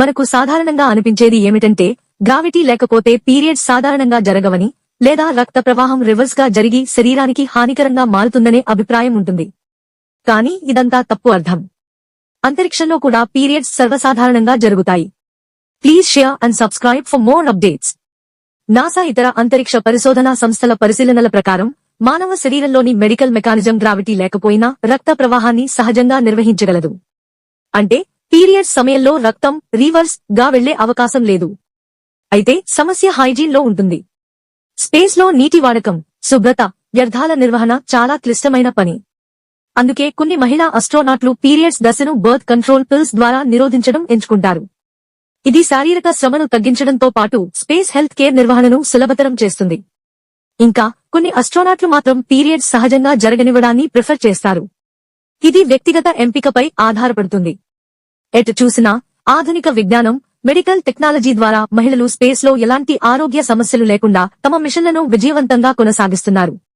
మనకు సాధారణంగా అనిపించేది ఏమిటంటే గ్రావిటీ లేకపోతే పీరియడ్స్ సాధారణంగా జరగవని లేదా రక్త ప్రవాహం రివర్స్గా జరిగి శరీరానికి హానికరంగా మారుతుందనే అభిప్రాయం ఉంటుంది. కానీ ఇదంతా తప్పు అర్థం. అంతరిక్షంలో కూడా పీరియడ్స్ సర్వసాధారణంగా జరుగుతాయి. Please share and subscribe for more updates NASA ఇతర అంతరిక్ష పరిశోధనా సంస్థల పరిశీలనల ప్రకారం మానవ శరీరంలోని మెడికల్ మెకానిజం గ్రావిటీ లేకపోయినా రక్త ప్రవాహాన్ని సహజంగా నిర్వహించగలదు. అంటే పీరియడ్స్ సమయంలో రక్తం రివర్స్గా వెళ్ళే అవకాశం లేదు. అయితే సమస్య హైజీన్లో ఉంటుంది. స్పేస్లో నీటి వాడకం శుభ్రత వ్యర్థాల నిర్వహణ చాలా క్లిష్టమైన పని. అందుకే కొన్ని మహిళా అస్ట్రోనాట్లు పీరియడ్స్ దశను బర్త్ కంట్రోల్ పిల్స్ ద్వారా నిరోధించడం ఎంచుకుంటారు. ఇది శారీరక శ్రమను తగ్గించడంతో పాటు స్పేస్ హెల్త్ కేర్ నిర్వహణను సులభతరం చేస్తుంది. ఇంకా కొన్ని అస్ట్రోనాట్లు మాత్రం పీరియడ్స్ సహజంగా జరగనివ్వడాన్ని ప్రిఫర్ చేస్తారు. ఇది వ్యక్తిగత ఎంపికపై ఆధారపడుతుంది. ఎటు చూసినా ఆధునిక విజ్ఞానం మెడికల్ టెక్నాలజీ ద్వారా మహిళలు స్పేస్లో ఎలాంటి ఆరోగ్య సమస్యలు లేకుండా తమ మిషన్లను విజయవంతంగా కొనసాగిస్తున్నారు.